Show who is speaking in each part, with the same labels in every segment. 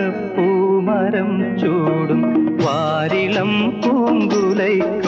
Speaker 1: വാഗപ്പൂമരം ചൂടും വാരിളം പൂങ്കുലയ്ക്കുള്ളിൽ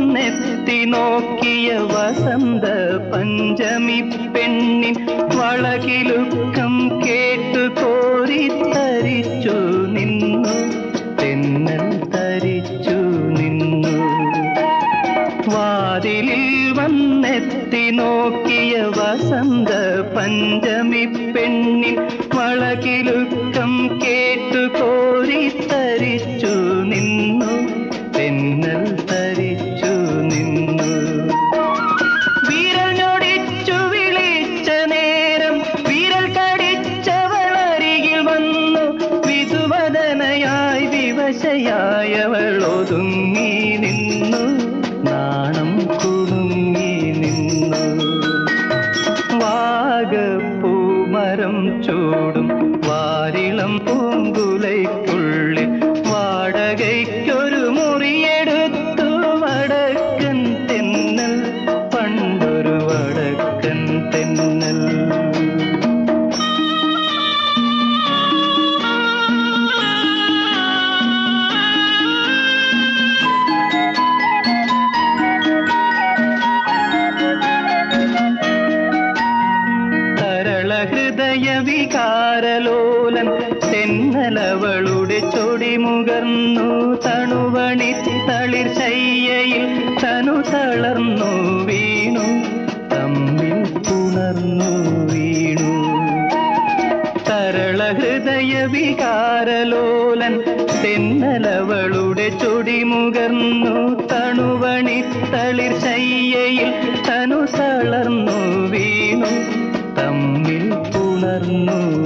Speaker 1: വന്നെത്തി നോക്കിയ വസന്ത പഞ്ചമി പെണ്ണിൻ വളകിലുക്കം കേട്ടു കോരിത്തരിച്ചു നിന്നു. തെന്നൽ തരിച്ചു നിന്നു. വാതിലിൽ വന്നെത്തി നോക്കിയ വസന്ത പഞ്ചമി പെണ്ണിൻ വളകിലുക്കം വിധുവദനയായി ഒതുങ്ങി നിന്നു നാണം കുടുങ്ങി നിന്നു. വാഗപ്പൂമരം ചൂടും ഹൃദയ വികാരലോലൻ തെന്നലവളുടെ ചൊടിമുകർന്നു തണുവണി തളിർ ശയ്യയിൽ തനു തളർന്നു വീണു. തമ്മിൽ പുണർന്നു വീണു. തരള ഹൃദയ വികാരലോലൻ തെന്നലവളുടെ ചൊടിമുകർന്നു തണുവണി തളിർ ശയ്യയിൽ തനു തളർന്നു വീണു. പുണർന്നു